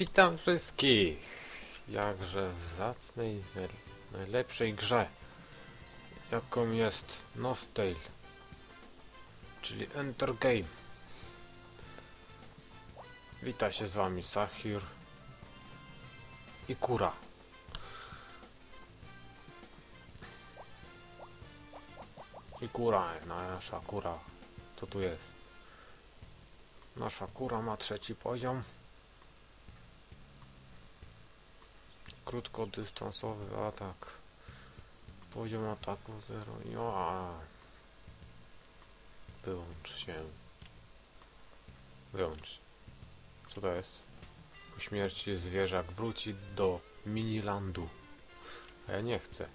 Witam wszystkich! Jakże w zacnej, naj, najlepszej grze, jaką jest Nostale, czyli Enter Game. Wita się z wami Sahir i Kura. I Kura, nasza Kura. Co tu jest? Nasza Kura ma trzeci poziom. Krótkodystansowy atak. Poziom ataku 0. Ja. Wyłącz się. Wyłącz. Co to jest? Po śmierci zwierzak wróci do minilandu. A ja nie chcę.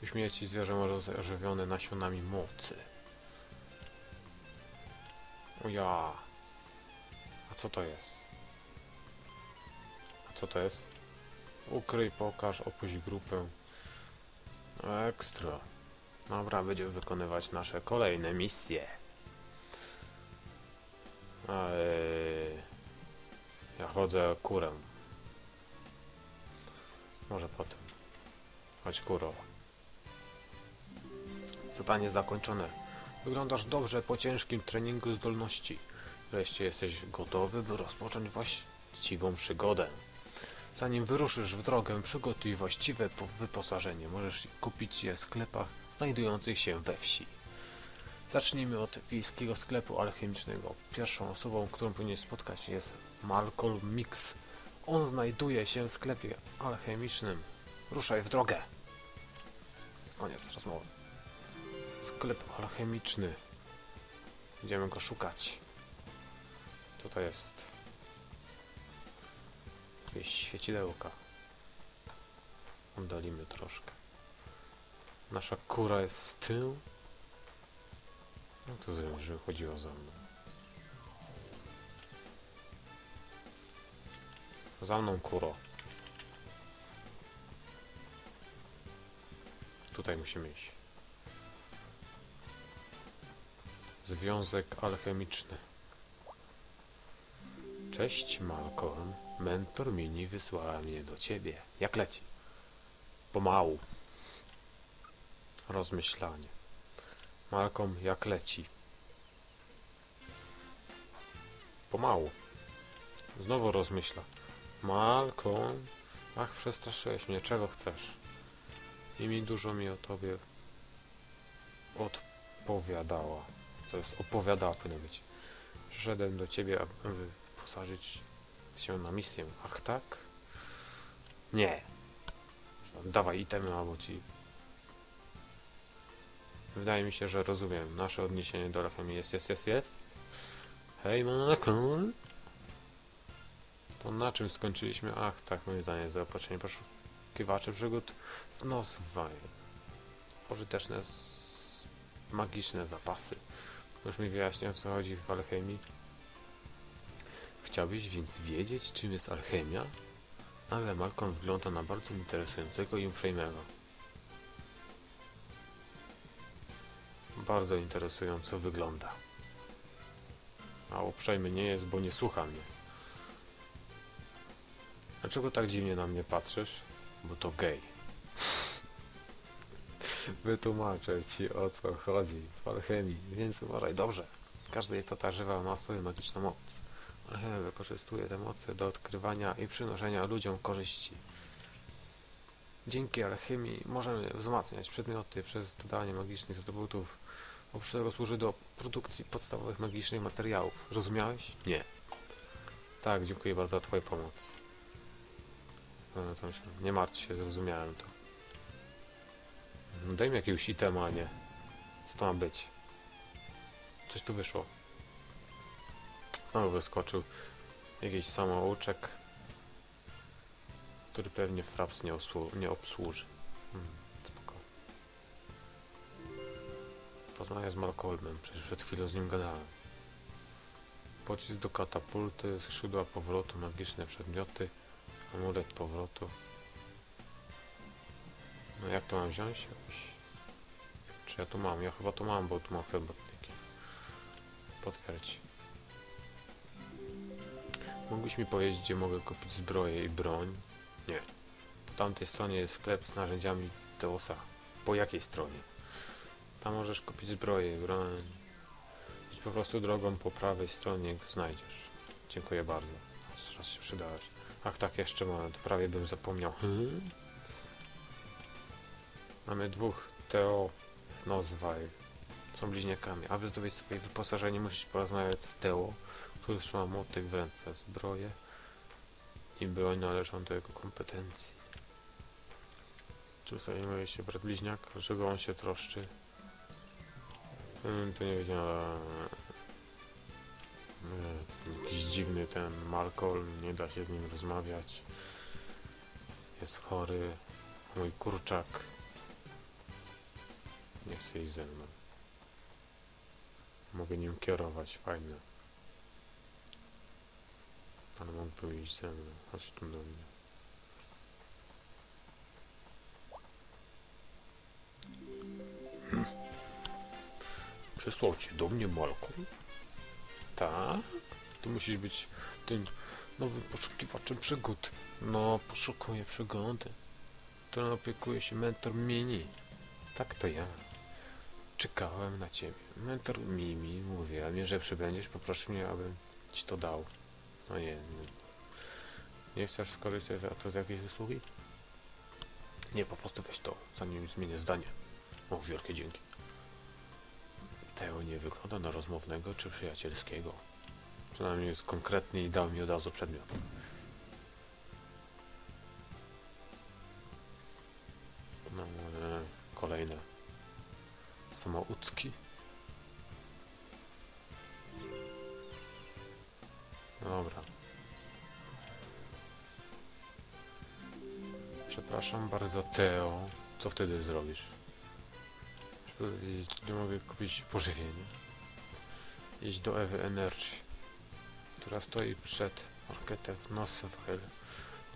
Po śmierci zwierzę może zostać nasionami mocy. O ja. A co to jest? A co to jest? Ukryj, pokaż, opuść grupę. Ekstra. Dobra, będziemy wykonywać nasze kolejne misje. Eee, ja chodzę kurę. Może potem. Chodź kuro. Zadanie zakończone. Wyglądasz dobrze po ciężkim treningu zdolności. Wreszcie jesteś gotowy, by rozpocząć właściwą przygodę. Zanim wyruszysz w drogę, przygotuj właściwe po- wyposażenie. Możesz kupić je w sklepach znajdujących się we wsi. Zacznijmy od wiejskiego sklepu alchemicznego. Pierwszą osobą, którą powinien spotkać jest Malcolm Mix. On znajduje się w sklepie alchemicznym. Ruszaj w drogę. Koniec rozmowy. Sklep alchemiczny. Idziemy go szukać. Co to jest? Jakieś świecidełka. Oddalimy troszkę. Nasza kura jest z tyłu. No to zresztą, że chodziła za mną. Za mną kuro. Tutaj musimy iść. Związek alchemiczny. Cześć Malcolm. Mentor Mini wysłała mnie do ciebie. Jak leci? Pomału. Rozmyślanie. Malcolm, jak leci? Pomału. Znowu rozmyśla. Malcolm, ach, przestraszyłeś mnie. Czego chcesz? I mi dużo mi o tobie odpowiadała. Co jest opowiadała, powinno być. Przyszedłem do ciebie, aby posażyć się na misję. Ach tak? Nie. Dawaj itemy albo ci. Wydaje mi się, że rozumiem. Nasze odniesienie do alchemii jest, jest, jest, jest. Hej, Malcolm. To na czym skończyliśmy? Ach, tak, moim zdaniem zaopatrzenie poszukiwaczy przygód w nos waje. Pożyteczne, magiczne zapasy. Już mi wyjaśnia, o co chodzi w alchemii. Chciałbyś więc wiedzieć, czym jest alchemia? Ale Malcolm wygląda na bardzo interesującego i uprzejmego. Bardzo interesująco wygląda. A uprzejmy nie jest, bo nie słucha mnie. Dlaczego tak dziwnie na mnie patrzysz? Bo to gej. Wytłumaczę ci o co chodzi w alchemii, więc uważaj dobrze. Każda istota żywa ma swoją magiczną moc. Wykorzystuje te moce do odkrywania i przynoszenia ludziom korzyści. Dzięki alchemii możemy wzmacniać przedmioty przez dodawanie magicznych atrybutów. Oprócz tego służy do produkcji podstawowych magicznych materiałów. Rozumiałeś? Nie. Tak, dziękuję bardzo za Twoją pomoc. No to myślę, nie martw się, zrozumiałem to. No daj mi jakiegoś itema, a nie. Co to ma być? Coś tu wyszło. Znowu wyskoczył jakiś samouczek, który pewnie Fraps nie, nie obsłuży. Hmm. Poznaję z Malcolmem, przecież przed chwilą z nim gadałem. Pocisk do katapulty, skrzydła powrotu, magiczne przedmioty, amulet powrotu. No jak to mam wziąć? Czy ja tu mam? Ja chyba tu mam, bo tu mam herbatniki. Potwierdź. Mógłbyś mi powiedzieć, gdzie mogę kupić zbroję i broń? Nie. Po tamtej stronie jest sklep z narzędziami Teosa. Po jakiej stronie? Tam możesz kupić zbroję i broń. Idź po prostu drogą po prawej stronie znajdziesz. Dziękuję bardzo. Raz- się przydałeś. Ach tak, jeszcze moment. Prawie bym zapomniał. Mamy dwóch Teo w Nozwaj. Są bliźniakami. Aby zdobyć swoje wyposażenie, musisz porozmawiać z Teo, trzyma motyk w ręce. Zbroje i broń należą do jego kompetencji. Czy zajmuje się brat bliźniak? Dlaczego on się troszczy? Hmm, to nie wiedziałem. Eee, Jakiś dziwny ten Malcolm, nie da się z nim rozmawiać. Jest chory. Mój kurczak nie chce iść ze mną. Mogę nim kierować, fajne. Ale mógłby iść ze mną. Chodź tu do mnie. Przysłał cię do mnie Malcolm? Tak? Ty musisz być tym nowym poszukiwaczem przygód. No, poszukuję przygody. Którą opiekuje się mentor Mini. Tak to ja. Czekałem na ciebie. Mentor Mimi mówiła mi, że przybędziesz, poproszę mnie, abym ci to dał. No nie, nie. Chcesz skorzystać za to z jakiejś usługi? Nie, po prostu weź to, zanim zmienię zdanie. O, wielkie dzięki. Teo nie wygląda na rozmownego czy przyjacielskiego. Przynajmniej jest konkretny i dał mi od razu przedmiot. No, e, kolejne. Samoucki. Dobra. Przepraszam bardzo, Teo. Co wtedy zrobisz? Nie mogę kupić pożywienia. Iść do Ewy Energy, która stoi przed marketem w.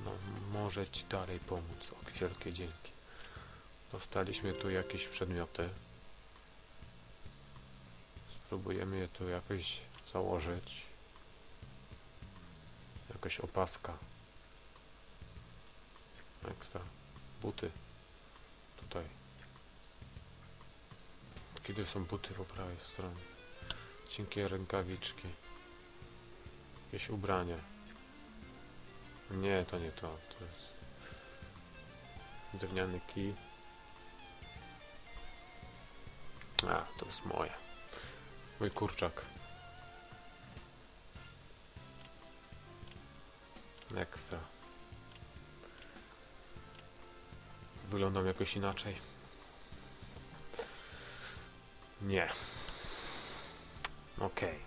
No, może ci dalej pomóc. O, wielkie dzięki. Dostaliśmy tu jakieś przedmioty. Spróbujemy je tu jakoś założyć. Jakaś opaska. Ekstra. Buty. Tutaj. Kiedy są buty po prawej stronie? Cienkie rękawiczki. Jakieś ubranie. Nie, to nie to. To jest drewniany kij. A, to jest moje. Mój kurczak. Ekstra. Wyglądam jakoś inaczej. Nie. Okej.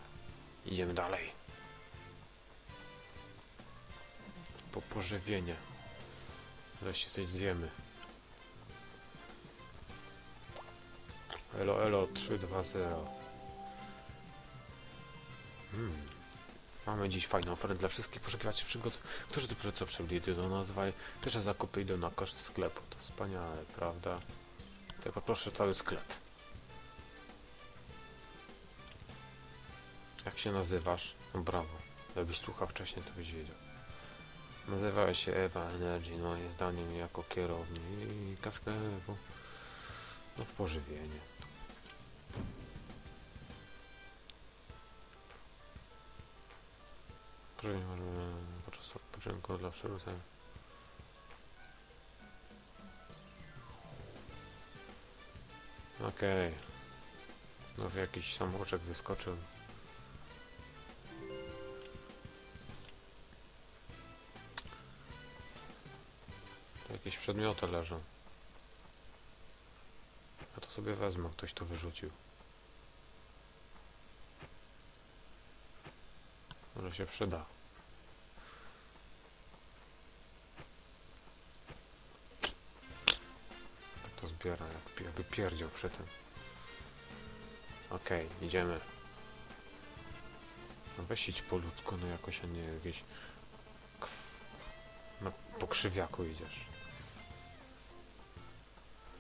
Idziemy dalej. Po pożywienie. Wreszcie coś zjemy. Elo, elo, 3, 2, 0. Hmm. Mamy dziś fajną ofertę dla wszystkich poszukiwaczy przygód, którzy dopiero co przybyli do nazwaj. Pierwsze zakupy idą na koszt sklepu. To wspaniale, prawda? To poproszę cały sklep. Jak się nazywasz? No brawo. Gdybyś słuchał wcześniej, to byś wiedział. Nazywała się Ewa Energy, moim zdaniem jako kierownika sklepu. No w pożywienie. Pożywienie możemy podczas odpoczynku dla przywrócenia. Okej. Znów jakiś samouczek wyskoczył. Tu jakieś przedmioty leżą. Ja to sobie wezmę, ktoś to wyrzucił. Może się przyda. To zbiera, jak, jakby pierdział przy tym. Okej, idziemy. No weź idź po ludzku, no jakoś, a nie jakieś... kw- Na pokrzywiaku idziesz.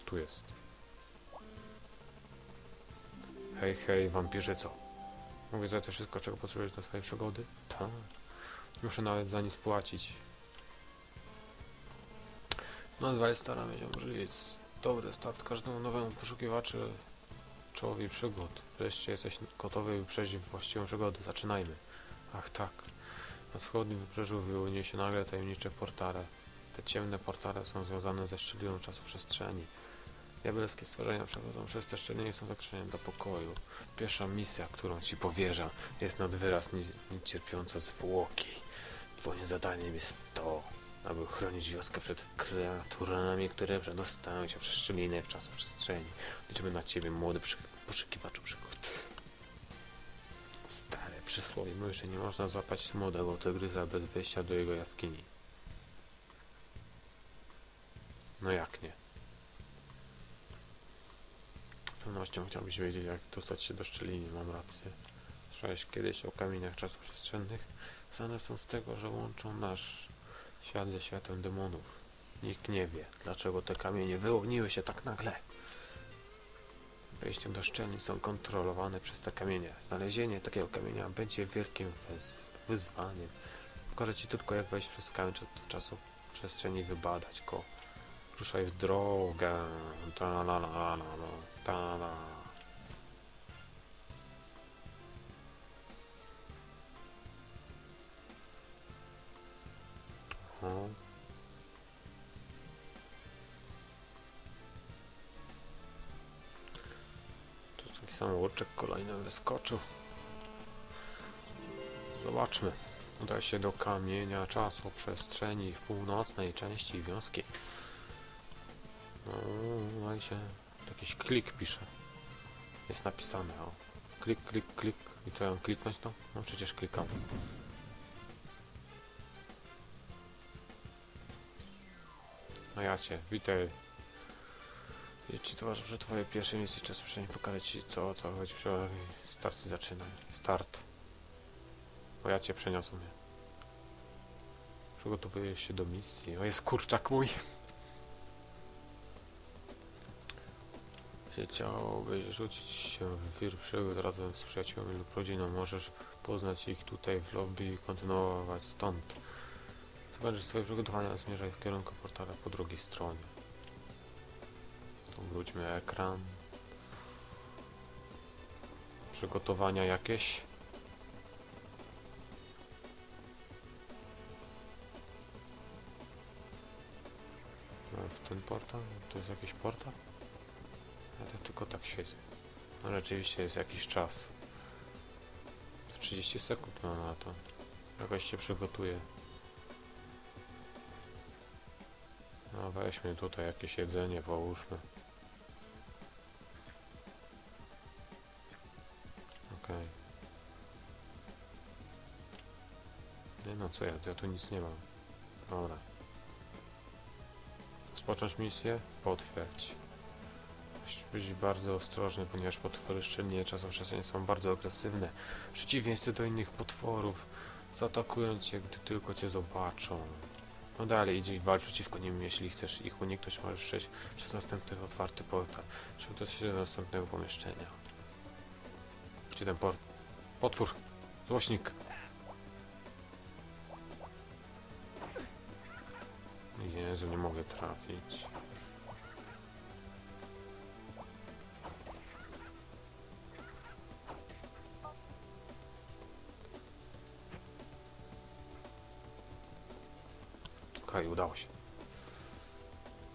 Tu jest. Hej, hej, wampirze, co? Mogę za to wszystko, czego potrzebujesz do swojej przygody? Tak. Muszę nawet za nic płacić. No, dwaj staramy się użyć. Dobry start każdemu nowemu poszukiwaczu czołowi przygód. Wreszcie jesteś gotowy, przejść w właściwą przygodę. Zaczynajmy. Ach tak. Na wschodnim wybrzeżu wyłoniły się nagle tajemnicze portale. Te ciemne portale są związane ze szczeliną czasu przestrzeni. Diabelskie stworzenia przechodzą przez te szczeliny są zakrzeniem do pokoju. Pierwsza misja, którą ci powierzam, jest nad wyraz ni- niecierpiąca zwłoki. Twoim zadaniem jest to, aby chronić wioskę przed kreaturami, które przedostają się przez szczelinę w czasu przestrzeni. Liczymy na ciebie, młody przy... poszukiwaczu przygód. Stare przysłowie mówi, że nie można złapać młodego tygrysa bez wejścia do jego jaskini. No jak nie? Z pewnością chciałbyś wiedzieć, jak dostać się do szczeliny, mam rację. Słyszałeś kiedyś o kamieniach czasoprzestrzennych? Znane są z tego, że łączą nasz świat ze światem demonów. Nikt nie wie, dlaczego te kamienie wyłoniły się tak nagle. Wejście do szczelin są kontrolowane przez te kamienie. Znalezienie takiego kamienia będzie wielkim wyzwaniem. Pokażę ci tylko, jak wejść przez kamień czas- czasu przestrzeni wybadać go. Ruszaj w drogę. Ta la la la la la. Ta la. O. Tu taki samouczek kolejny wyskoczył. Zobaczmy. Uda się do kamienia czasu przestrzeni w północnej części wioski. No, i się jakiś klik pisze. Jest napisane, o. Klik, klik, klik. I co, ja mam kliknąć to? No przecież klikam. No ja cię, witaj. I ci towarzyszy twoje pierwsze misje czasu przynajmniej pokażę ci co, co chodzi przy start i zaczynaj. Start. O ja cię przeniosłem. Przygotowuję się do misji. O jest kurczak mój. Chciałbyś rzucić się w wir przygód razem z przyjaciółmi lub rodziną, możesz poznać ich tutaj w lobby i kontynuować stąd. Zobacz, że swoje przygotowania zmierzaj w kierunku portala po drugiej stronie. Tu wróćmy ekran. Przygotowania jakieś. W ten portal? To jest jakiś portal? Ja to tylko tak siedzę. No rzeczywiście jest jakiś czas. To 30 sekund mam na to. Jakoś się przygotuję. No weźmy tutaj jakieś jedzenie, połóżmy. Okej. Nie no co ja, ja tu nic nie mam. Dobra. Rozpocząć misję? Potwierdź. Musisz być bardzo ostrożny, ponieważ potwory szczelnie czasoprzestrzeni są bardzo agresywne. W przeciwieństwie do innych potworów, zaatakują cię, gdy tylko cię zobaczą. No dalej, idź i walcz przeciwko nim, jeśli chcesz ich uniknąć, możesz przejść przez następny otwarty portal. Przygotuj się do następnego pomieszczenia. Gdzie ten port? Potwór! Złośnik! Jezu, nie mogę trafić. Okej, udało się.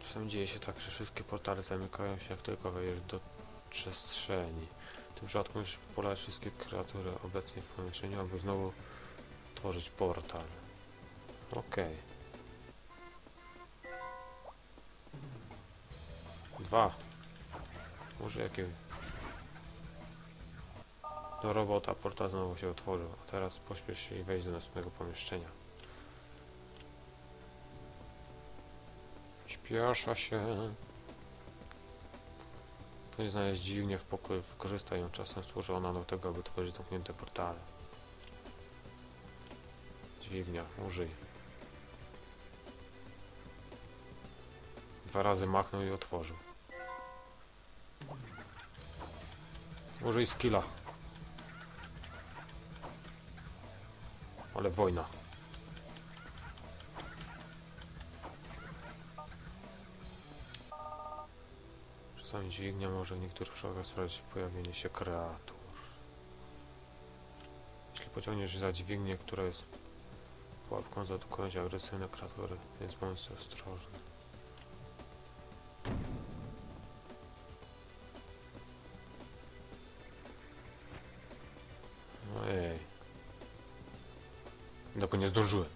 Czasem dzieje się tak, że wszystkie portale zamykają się, jak tylko wejdziesz do przestrzeni. W tym przypadku musisz polać wszystkie kreatury obecnie w pomieszczeniu, aby znowu tworzyć portal. Okej. Dwa. Może jakie... Do robota portal znowu się otworzył. A teraz pośpiesz się i wejdź do następnego pomieszczenia. Śpiesza się. Nie znaleźć dziwnie w pokoju, wykorzystaj ją czasem służy ona do tego, aby tworzyć zamknięte portale. Dziwnia, użyj. Dwa razy machnął i otworzył. Użyj skilla. Ale wojna. Czasami dźwignia może w niektórych przypadkach sprawiać pojawienie się kreatur. Jeśli pociągniesz za dźwignię, która jest pułapką, zaatakują cię agresywne kreatury, więc bądź ostrożny. Ojej. Tylko nie zdążyłem.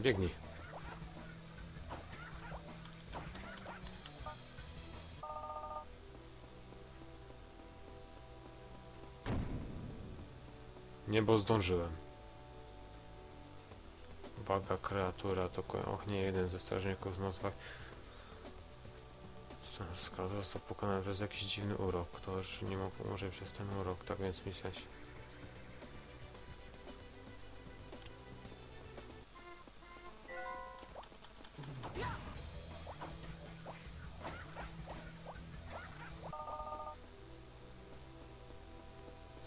Biegnij. Nie, bo zdążyłem. Uwaga, kreatura atakuje. Och nie, jeden ze strażników z nazwach Skazał został pokonany przez jakiś dziwny urok. To już nie mógł może przez ten urok, tak więc misja się.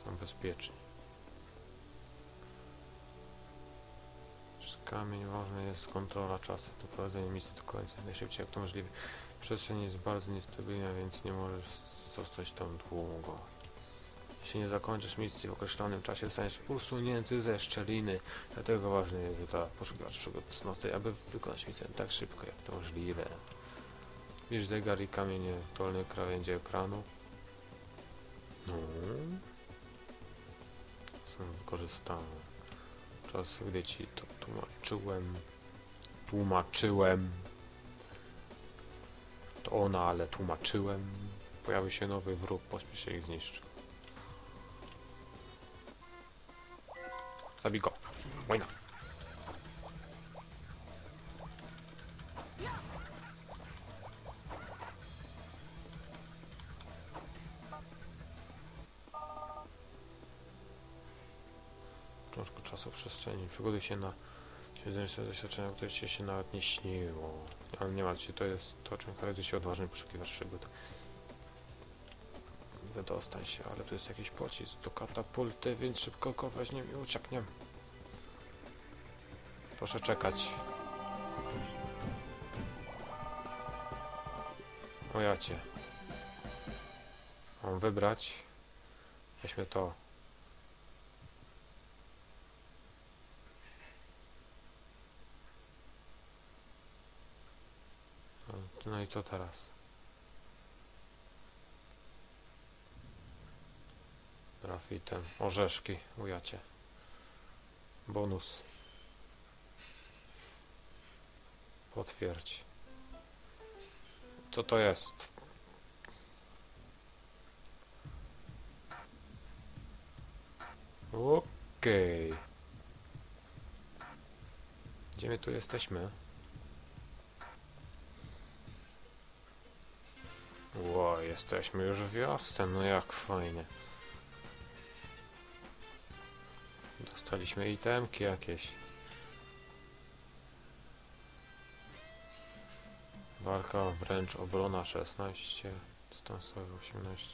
Są bezpieczni. Kamień ważny jest kontrola czasu. Doprowadzenie misji do końca najszybciej jak to możliwe. Przestrzeń jest bardzo niestabilna, więc nie możesz zostać tam długo. Jeśli nie zakończysz misji w określonym czasie, zostaniesz usunięty ze szczeliny. Dlatego ważne jest dla poszukiwaczy przygód nocnej, aby wykonać misję tak szybko jak to możliwe. Widzisz zegar i kamienie w dolnej krawędzi ekranu. No. Wykorzystane. Czas, gdy ci to tłumaczyłem. Tłumaczyłem. To ona, ale tłumaczyłem. Pojawi się nowy wróg, pośpiesz się ich zniszczy. Zabij go. Wojna. Cząstko czasu przestrzeni. Przygody się na sobie doświadczenia, które ci się nawet nie śniło. Ale nie martw się, to jest to, czym charakteryzuje się odważny poszukiwacz przygód. Wydostań się, ale tu jest jakiś pocisk do katapulty, więc szybko go weźmiem i uciekniem. Proszę czekać. O jacie. Mam wybrać. Weźmy to. No, i co teraz? Grafitem. Orzeszki. Ujacie. Bonus. Potwierdź. Co to jest? Okej. Gdzie my tu jesteśmy? Jesteśmy już w wiosce, no jak fajnie. Dostaliśmy itemki jakieś. Walka wręcz obrona 16, dystansowy 18,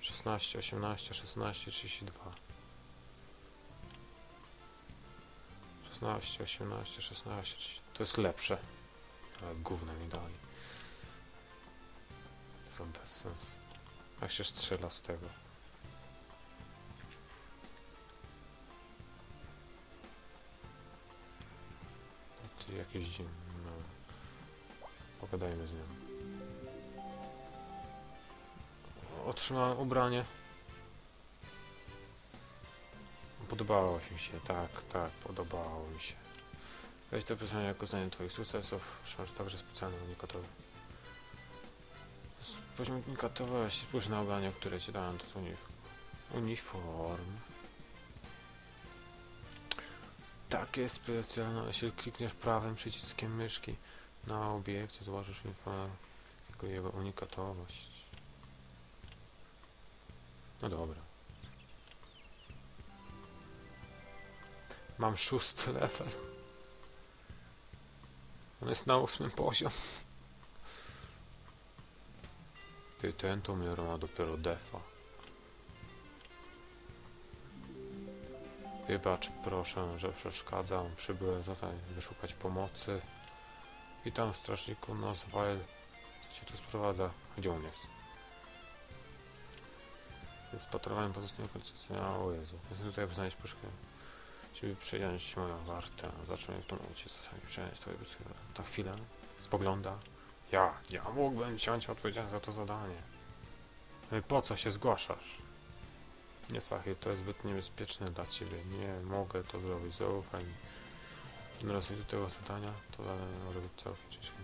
16, 18, 16, 32. 16, 18, 16, 30. To jest lepsze. Ale gówno mi dali. Co bez sens. Jak się strzela z tego. Tu jakieś dziwne. No. Pogadajmy z nią. Otrzymałem ubranie. Podobało mi się, tak, tak, podobało mi się. Weź to pisanie jako znanie twoich sukcesów, otrzymasz także specjalny unikatowy. Unikatowy, jeśli spójrz na ubranie, które ci dałem, to jest unif uniform. Takie specjalne, jeśli klikniesz prawym przyciskiem myszki na obiekcie, złożysz uniform, jako jego unikatowość. No dobra. Mam szósty level. On jest na ósmym poziom. Ty ten to mnie ma dopiero defa. Wybacz proszę, że przeszkadzam. Przybyłem tutaj wyszukać pomocy. Witam strażniku Nazwael. Co cię tu sprowadza? Gdzie on jest? Z patrowaniem pozostałych okolicy. O Jezu. Jestem tutaj, by znaleźć poszukiwanie. Żeby przejąć moją wartę. Jak to mówicie, czasami przejąć twoje ludzkie Ta chwilę spogląda. Ja, ja mógłbym wziąć odpowiedzialność za to zadanie. Ale po co się zgłaszasz? Nie, Sahir, to jest zbyt niebezpieczne dla ciebie. Nie mogę to zrobić. Zaufaj mi. Kiedy rozwiążę tego zadania, to zadanie może być całkiem ciężkie.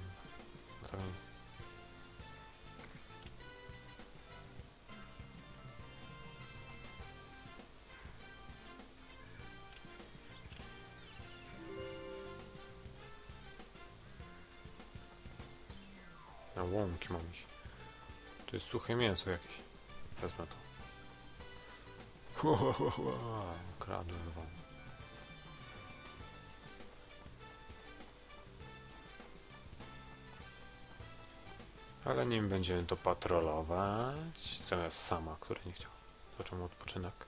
Jest suche mięso jakieś. Wezmę to. Kradłem wam. Ale nim będziemy to patrolować. Zamiast sama, który nie chciał. Zaczął odpoczynek.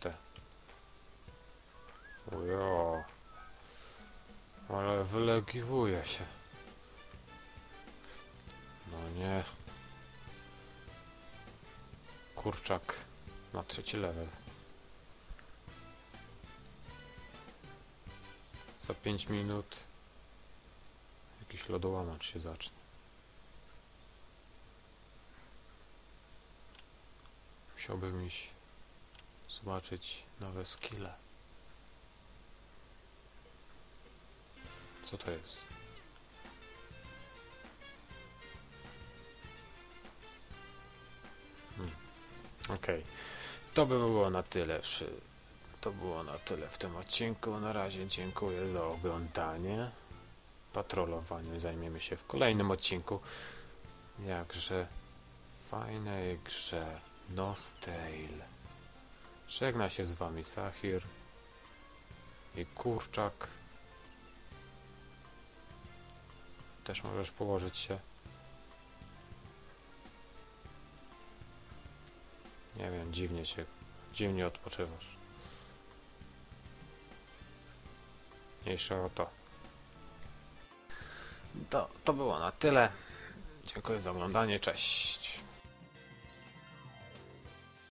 Te. Ujo. Ale wylegiwuje się. Nie. Kurczak na trzeci level. Za 5 minut jakiś lodołamacz się zacznie. Musiałbym iść zobaczyć nowe skille. Co to jest? Okej. To by było na tyle. To było na tyle w tym odcinku. Na razie dziękuję za oglądanie. Patrolowaniem zajmiemy się w kolejnym odcinku. Jakże fajnej grze Nostale. Żegna się z wami Sahir i Kurczak. Też możesz położyć się. Nie wiem, dziwnie się, dziwnie odpoczywasz. Mniejsza o to. To, to było na tyle. Dziękuję za oglądanie, cześć.